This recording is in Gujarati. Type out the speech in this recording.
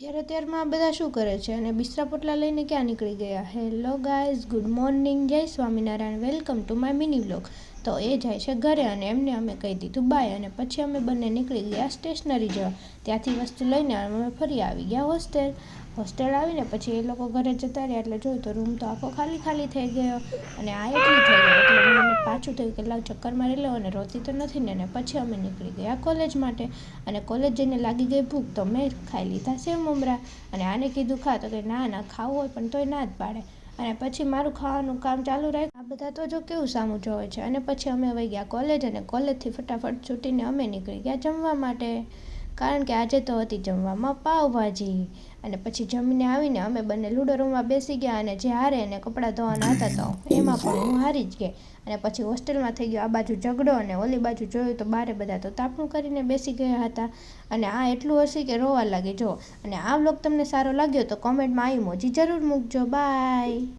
અત્યારે અત્યારમાં બધા શું કરે છે? અને બિસ્તરા પોટલા લઈને ક્યાં નીકળી ગયા? હેલો ગાઈઝ ગુડ મોર્નિંગ જય Swaminarayan. Welcome to my mini vlog તો એ જાય છે ઘરે અને એમને અમે કહી દીધું બાય અને પછી અમે બંને નીકળી ગયા સ્ટેશનરી જવા. ત્યાંથી વસ્તુ લઈને અમે ફરી આવી ગયા હોસ્ટેલ હોસ્ટેલ આવીને પછી એ લોકો ઘરે જતા રહ્યા. એટલે જોયું તો રૂમ તો આખો ખાલી ખાલી થઈ ગયો અને આ એટલી થઈ ગઈ. એટલે પાછું થયું, કેટલાક ચક્કર મારી લો અને રોતી તો નથી ને પછી અમે નીકળી ગયા કોલેજ માટે. અને કોલેજ જઈને લાગી ગઈ ભૂખ, તો મેં ખાઈ લીધા સેવ મમરા. અને આને કીધું, ખા. તો કે, ના ના, ખાવું હોય, પણ તોય ના જ પાડે. અને પછી મારું ખાવાનું કામ ચાલુ રાખ્યું. આ બધા તો જો કેવું સામું જોવે છે. અને પછી અમે વહી ગયા કોલેજ અને કોલેજથી ફટાફટ છૂટીને અમે નીકળી ગયા જમવા માટે. કારણ કે આજે તો હતી જમવામાં પાવભાજી અને પછી જમીને આવીને અમે બંને લૂડો રૂમમાં બેસી ગયા અને જે હારે એને કપડાં ધોવાના હતા તો એમાં પણ હું હારી જ ગઈ. અને પછી હોસ્ટેલમાં થઈ ગયો આ બાજુ ઝઘડો અને ઓલી બાજુ જોયું તો બારે બધા તો તાપણું કરીને બેસી ગયા હતા. અને આ એટલું હશે કે રોવા લાગી. જો અને આ વ્લોગ તમને સારો લાગ્યો તો કોમેન્ટમાં આવી મોજી જરૂર મૂકજો. બાય.